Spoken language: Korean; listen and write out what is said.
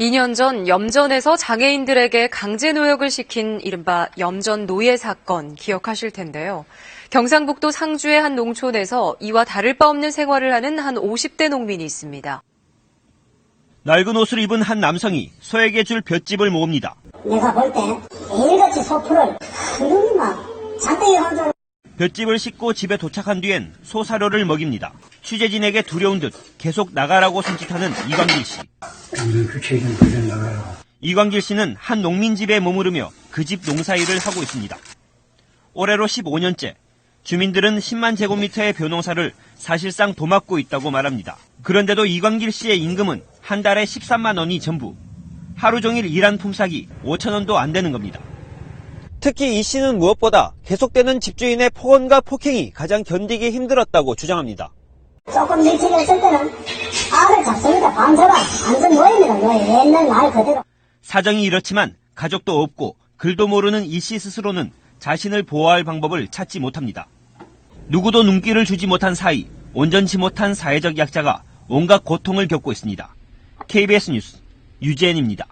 2년 전 염전에서 장애인들에게 강제 노역을 시킨 이른바 염전 노예 사건 기억하실 텐데요. 경상북도 상주의 한 농촌에서 이와 다를 바 없는 생활을 하는 한 50대 농민이 있습니다. 낡은 옷을 입은 한 남성이 소에게 줄 볏짚을 모읍니다. 내가 볼 때 매일같이 소풀을 한막 잔뜩 일하는 볏짚을 싣고 집에 도착한 뒤엔 소 사료를 먹입니다. 취재진에게 두려운 듯 계속 나가라고 손짓하는 이광길 씨. 나가요. 이광길 씨는 한 농민 집에 머무르며 그 집 농사일을 하고 있습니다. 올해로 15년째 주민들은 10만 제곱미터의 벼농사를 사실상 도맡고 있다고 말합니다. 그런데도 이광길 씨의 임금은 한 달에 13만 원이 전부. 하루 종일 일한 품삯이 5천 원도 안 되는 겁니다. 특히 이 씨는 무엇보다 계속되는 집주인의 폭언과 폭행이 가장 견디기 힘들었다고 주장합니다. 조금 일찍 했을 때는 알을 잡습 밤새가 완전 노예입니다. 노예. 옛날 날 그대로. 사정이 이렇지만 가족도 없고 글도 모르는 이 씨 스스로는 자신을 보호할 방법을 찾지 못합니다. 누구도 눈길을 주지 못한 사이 온전치 못한 사회적 약자가 온갖 고통을 겪고 있습니다. KBS 뉴스 유재현입니다.